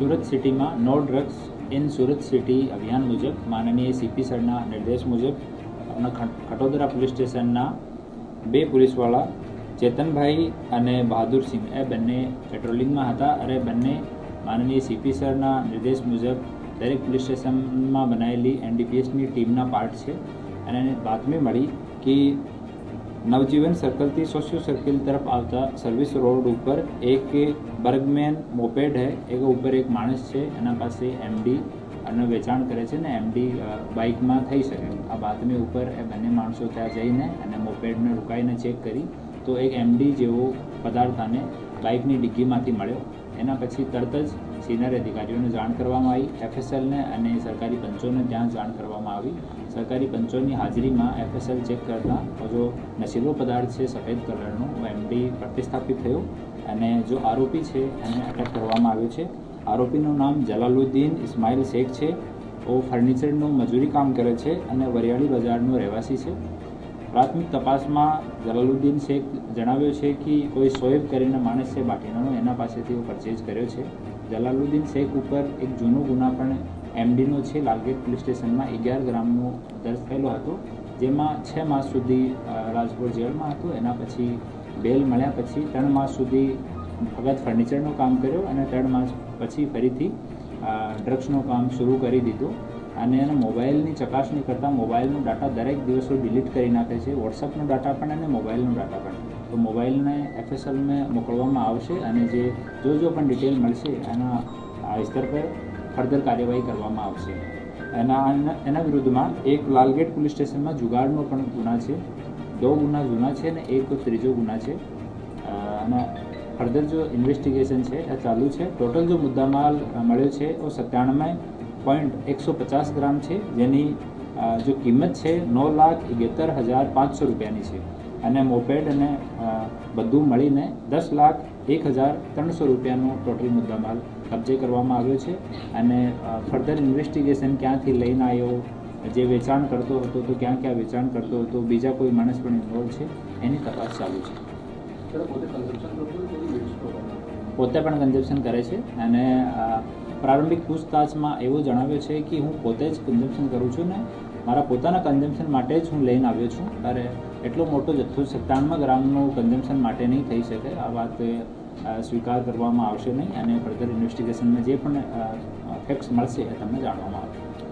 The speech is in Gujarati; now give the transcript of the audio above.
સુરત સિટીમાં no drugs in Surat city અભિયાન મુજબ, માનનીય સીપી સરના નિર્દેશ મુજબ ખટોદરા પોલીસ સ્ટેશનના બે પોલીસવાળા ચેતનભાઈ અને બહાદુરસિંહ એ બંને પેટ્રોલિંગમાં હતા અને બંને માનનીય સીપી સરના નિર્દેશ મુજબ દરેક પોલીસ સ્ટેશનમાં બનાવેલી એનડીપીએસની ટીમના પાર્ટ છે. અને બાતમી મળી કે નવજીવન સર્કલથી સોશિયો સર્કલ તરફ આવતા સર્વિસ રોડ ઉપર એક બર્ગમેન મોપેડ હે. એક ઉપર એક માણસ છે, એના પાસે એમડી અને વેચાણ કરે છે ને એમડી બાઇકમાં થઈ શકે. આ બાતમી ઉપર એ બંને માણસો ત્યાં જઈને અને મોપેડને રોકાઈને ચેક કરી તો એક એમડી જેવો પદાર્થ આને બાઇકની ડિગ્ગીમાંથી મળ્યો. એના પછી તરત જ સિનિયર અધિકારીઓને જાણ કરવામાં આવી, એફએસએલને અને સરકારી પંચોને ત્યાં જાણ કરવામાં આવી. સરકારી પંચોની હાજરીમાં એફએસએલ ચેક કરતાં જો નશીલો પદાર્થ છે, સફેદ કલરનો એમડી પ્રતિસ્થાપિત થયો અને જો આરોપી છે, એને અટક કરવામાં આવ્યો છે. આરોપીનું નામ જલાલુદ્દીન ઇસ્માઇલ શેખ છે. ઓ ફર્નિચરનું મજૂરી કામ કરે છે અને વરિયાળી બજારનો રહેવાસી છે. પ્રાથમિક તપાસમાં જલાલુદ્દીન શેખ જણાવ્યો છે કે કોઈ સોએબ કરીને માણસ છે બાટીનાનો એના પાસેથી પરચેઝ કર્યો છે. જલાલુદ્દીન શેખ ઉપર એક જૂનો ગુના પણ એમડીનો છે. લાલગેટ પોલીસ સ્ટેશનમાં અગિયાર ગ્રામનો દર્જ થયેલો હતો, જેમાં છ માસ સુધી રાજકોટ જેલમાં હતો. એના પછી બેલ મળ્યા પછી ત્રણ માસ સુધી ફક્ત ફર્નિચરનું કામ કર્યો અને ત્રણ માસ પછી ફરીથી ડ્રગ્સનું કામ શરૂ કરી દીધું. અને એના મોબાઈલની ચકાસણી કરતાં મોબાઈલનો ડાટા દરેક દિવસો ડિલીટ કરી નાખે છે. વોટ્સઅપનો ડાટા પણ અને મોબાઈલનો ડાટા પણ. તો મોબાઈલને એફએસએલને મોકલવામાં આવશે અને જે જો જો પણ ડિટેલ મળશે, એના, આ સ્તર પર ફર્ધર કાર્યવાહી કરવામાં આવશે. એના, એના- વિરુદ્ધમાં એક લાલગેટ પોલીસ સ્ટેશનમાં જુગાડનો પણ ગુના છે. દો ગુના જૂના છે અને એક ત્રીજો ગુના છે. અને ફર્ધર જો ઇન્વેસ્ટિગેશન છે, એ ચાલુ છે. ટોટલ જો મુદ્દામાલ મળ્યો છે, એ સત્તાણમે પોઈન્ટ એકસો પચાસ ગ્રામ છે, જેની જો કિંમત છે નવ લાખ એગેતર હજાર પાંચસો રૂપિયાની છે. અને મોપેડ અને બધું મળીને દસ લાખ એક હજાર ત્રણસો રૂપિયાનો ટોટલ મુદ્દામાલ કબજે કરવામાં આવ્યો છે. અને ફર્ધર ઇન્વેસ્ટિગેશન ક્યાંથી લઈને આવ્યો જે વેચાણ કરતો હતો તો ક્યાં ક્યાં વેચાણ કરતો હતો બીજા કોઈ માણસ પણ ઇન્વોલ્વ છે એની તપાસ ચાલુ છે. પોતે પણ કન્ઝપ્શન કરે છે અને પ્રારંભિક પૂછતાછમાં એવું જણાવ્યું છે કે હું પોતે જ કન્ઝપ્શન કરું છું ને મારા પોતાના કન્ઝમ્પશન માટે જ હું લઈને આવ્યો છું. ત્યારે એટલો મોટો જથ્થો સત્તાણું ગ્રામનું કન્ઝમ્પશન માટે નહીં થઈ શકે. આ વાત સ્વીકાર કરવામાં આવશે નહીં અને ફર્ધર ઇન્વેસ્ટિગેશનમાં જે પણ ફેક્ટ્સ મળશે એ તમને જાણવામાં આવશે.